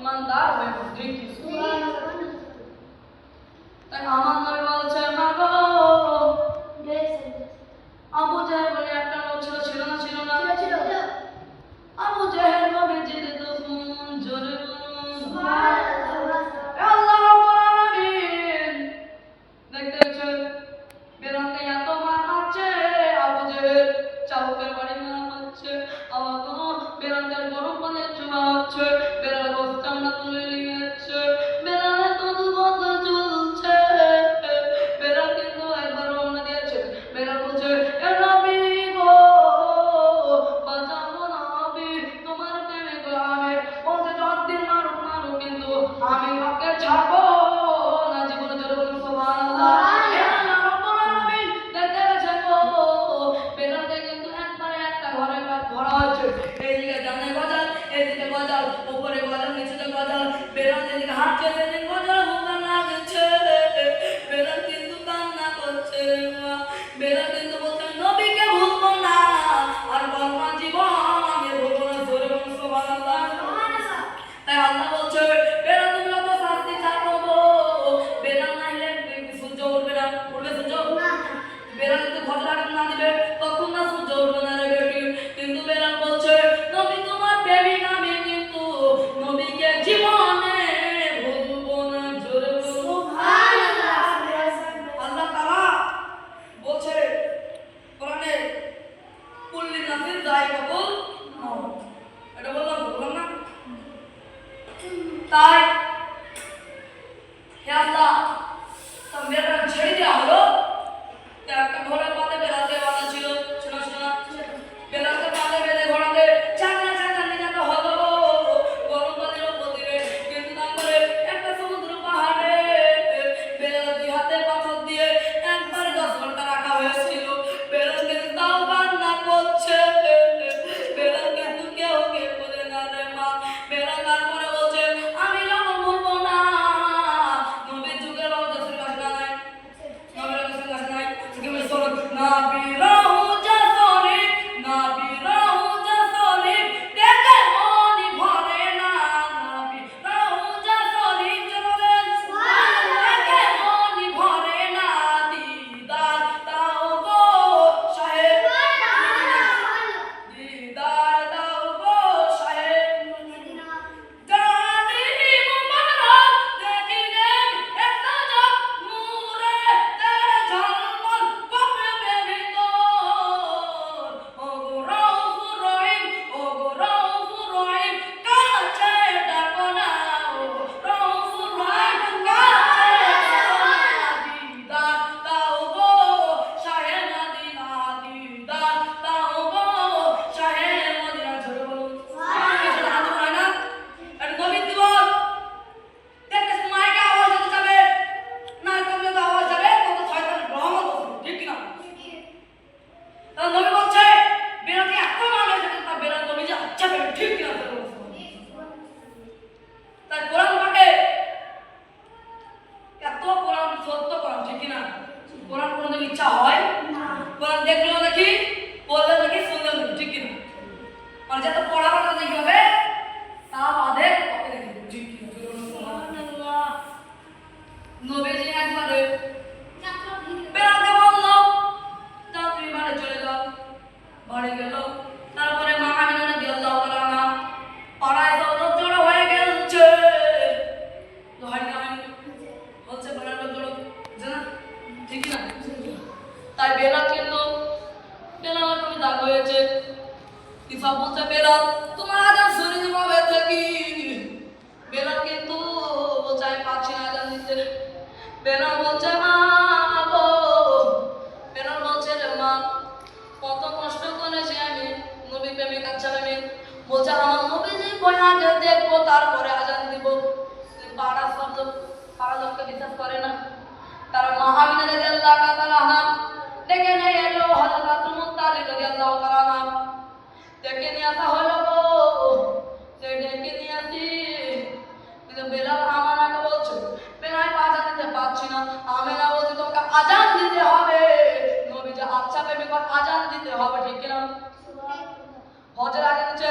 mandaram, né, Rodrigo, escurar. Tá, a mandar igual தாய் বেলা কিন্তু বেলা তুমি দাগ হয়েছে। ইসা বলতে বেলা? তোমার আজান শুনে যেভাবে থাকি বেলা কিন্তু বলছে পাচ্ছি না আজান দিতে। বেলা বলছে, মা গো। বেলা বলছে রে মা, কত কষ্ট করেছি আমি, নবী প্রেমিক আচ্ছা প্রেমিক বলছে, আমার নবী যে আগে দেখব, তারপরে আজান দিব। পাড়া শব্দ পাড়া লোককে বিশ্বাস করে না। তারা মহাবিদ্যালয় আল্লাহ তালা ডেকে নিয়ে এলো হযরত মুত্তালিব রাদি তাআলা ডেকে নিয়ে আসা হলো সে ডেকে নিয়ে আসি। কিন্তু বেলাল আমানাকে বলছে বেলাল আজান দিতে পারছি না। আমেনা বলছে তোমাকে আজান দিতে হবে। নবী যে আচ্ছা প্রেমিক আজান দিতে হবে ঠিক কিনা? হজের আগে দিচ্ছে